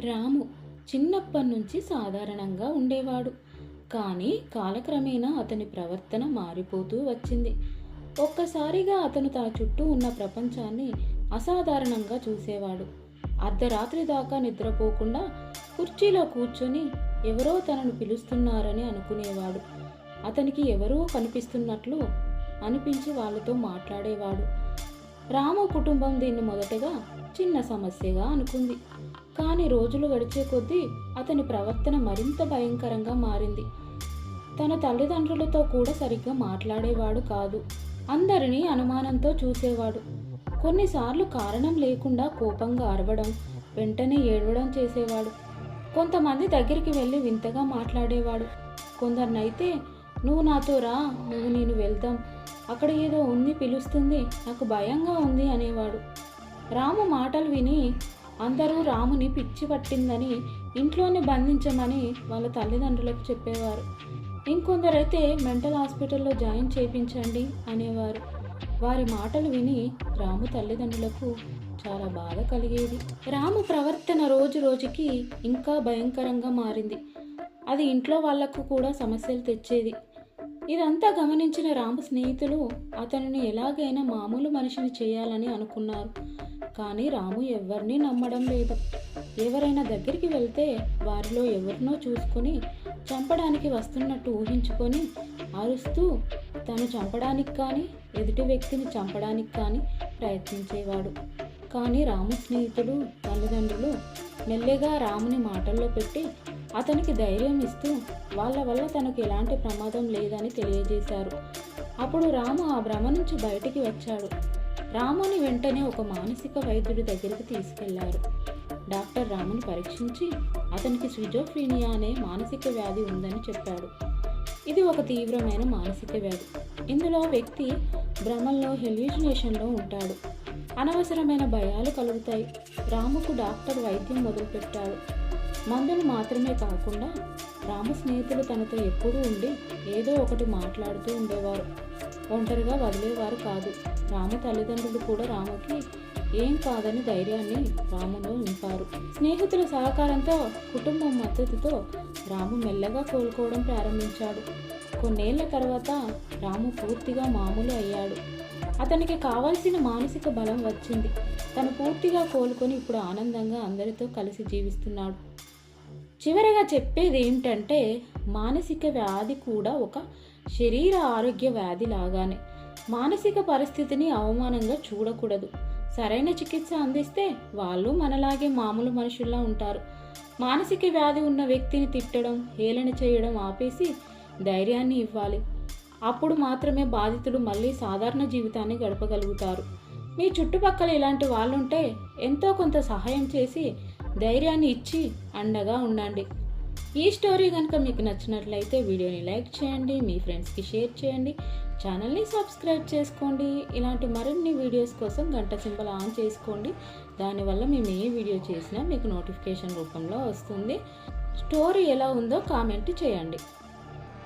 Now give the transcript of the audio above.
రాము చిన్నప్పటి నుంచి సాధారణంగా ఉండేవాడు. కానీ కాలక్రమేణా అతని ప్రవర్తన మారిపోతూ వచ్చింది. ఒక్కసారిగా అతను తన చుట్టూ ఉన్న ప్రపంచాన్ని అసాధారణంగా చూసేవాడు. అర్ధరాత్రి దాకా నిద్రపోకుండా కుర్చీలో కూర్చొని ఎవరో తనను పిలుస్తున్నారని అనుకునేవాడు. అతనికి ఎవరో కనిపిస్తున్నట్లు అనిపించి వాళ్ళతో మాట్లాడేవాడు. రాము కుటుంబం దీన్ని మొదటగా చిన్న సమస్యగా అనుకుంది. కానీ రోజులు గడిచే కొద్దీ అతని ప్రవర్తన మరింత భయంకరంగా మారింది. తన తల్లిదండ్రులతో కూడా సరిగ్గా మాట్లాడేవాడు కాదు. అందరినీ అనుమానంతో చూసేవాడు. కొన్నిసార్లు కారణం లేకుండా కోపంగా అరవడం వెంటనే ఏడవడం చేసేవాడు. కొంతమంది దగ్గరికి వెళ్ళి వింతగా మాట్లాడేవాడు. కొందరినైతే నువ్వు నాతో రా నువ్వు నేను వెళ్దాం. అక్కడ ఏదో ఉంది పిలుస్తుంది నాకు భయంగా ఉంది అనేవాడు. రాము మాటలు విని అందరూ రాముని పిచ్చి పట్టిందని ఇంట్లోనే బంధించమని వాళ్ళ తల్లిదండ్రులకు చెప్పేవారు. ఇంకొందరైతే మెంటల్ హాస్పిటల్లో జాయిన్ చేయించండి అనేవారు. వారి మాటలు విని రాము తల్లిదండ్రులకు చాలా బాధ కలిగేది. రాము ప్రవర్తన రోజు రోజుకి ఇంకా భయంకరంగా మారింది. అది ఇంట్లో వాళ్ళకు కూడా సమస్యలు తెచ్చేది. ఇదంతా గమనించిన రాము స్నేహితులు అతనిని ఎలాగైనా మామూలు మనిషిని చేయాలని అనుకున్నారు. కానీ రాము ఎవరిని నమ్మడం లేదు. ఎవరైనా దగ్గరికి వెళ్తే వారిలో ఎవరినో చూసుకొని చంపడానికి వస్తున్నట్టు ఊహించుకొని అరుస్తూ తను చంపడానికి కానీ ఎదుటి వ్యక్తిని చంపడానికి కానీ ప్రయత్నించేవాడు. కానీ రాము స్నేహితుడు తల్లిదండ్రులు మెల్లగా రాముని మాటల్లో పెట్టి అతనికి ధైర్యం ఇస్తూ వాళ్ళ వల్ల తనకు ఎలాంటి ప్రమాదం లేదని తెలియజేశారు. అప్పుడు రాము ఆ భ్రమ నుంచి బయటికి వచ్చాడు. రాముని వెంటనే ఒక మానసిక వైద్యుడి దగ్గరికి తీసుకెళ్ళారు. డాక్టర్ రాముని పరీక్షించి అతనికి స్విజోఫ్రీనియా అనే మానసిక వ్యాధి ఉందని చెప్పాడు. ఇది ఒక తీవ్రమైన మానసిక వ్యాధి. ఇందులో వ్యక్తి భ్రమంలో హెల్యూజినేషన్లో ఉంటాడు. అనవసరమైన భయాలు కలుగుతాయి. రాముకు డాక్టర్ వైద్యం మొదలుపెట్టాడు. మందులు మాత్రమే కాకుండా రాము స్నేహితులు తనతో ఎప్పుడూ ఉండి ఏదో ఒకటి మాట్లాడుతూ ఉండేవారు. ఒంటరిగా వదిలేవారు కాదు. రాము తల్లిదండ్రులు కూడా రాముకి ఏం కాదని ధైర్యాన్ని రామును నింపారు. స్నేహితుల సహకారంతో కుటుంబం మద్దతుతో రాము మెల్లగా కోలుకోవడం ప్రారంభించాడు. కొన్నేళ్ళ తర్వాత రాము పూర్తిగా మామూలు అయ్యాడు. అతనికి కావాల్సిన మానసిక బలం వచ్చింది. తను పూర్తిగా కోలుకొని ఇప్పుడు ఆనందంగా అందరితో కలిసి జీవిస్తున్నాడు. చివరగా చెప్పేది ఏమిటంటే మానసిక వ్యాధి కూడా ఒక శరీర ఆరోగ్య వ్యాధి లాగానే మానసిక పరిస్థితిని అవమానంగా చూడకూడదు. సరైన చికిత్స అందిస్తే వాళ్ళు మనలాగే మామూలు మనుషుల్లా ఉంటారు. మానసిక వ్యాధి ఉన్న వ్యక్తిని తిట్టడం హేళన చేయడం ఆపేసి ధైర్యాన్ని ఇవ్వాలి. అప్పుడు మాత్రమే బాధితుడు మళ్ళీ సాధారణ జీవితాన్ని గడపగలుగుతారు. మీ చుట్టుపక్కల ఇలాంటి వాళ్ళుంటే ఎంతో కొంత సహాయం చేసి ధైర్యాన్ని ఇచ్చి అండగా ఉండండి. ఈ స్టోరీ కనుక మీకు నచ్చినట్లయితే వీడియోని లైక్ చేయండి మీ ఫ్రెండ్స్కి షేర్ చేయండి ఛానల్ని సబ్స్క్రైబ్ చేసుకోండి. ఇలాంటి మరిన్ని వీడియోస్ కోసం గంట సింబల్ ఆన్ చేసుకోండి. దానివల్ల మేము ఏ వీడియో చేసినా మీకు నోటిఫికేషన్ రూపంలో వస్తుంది. స్టోరీ ఎలా ఉందో కామెంట్ చేయండి.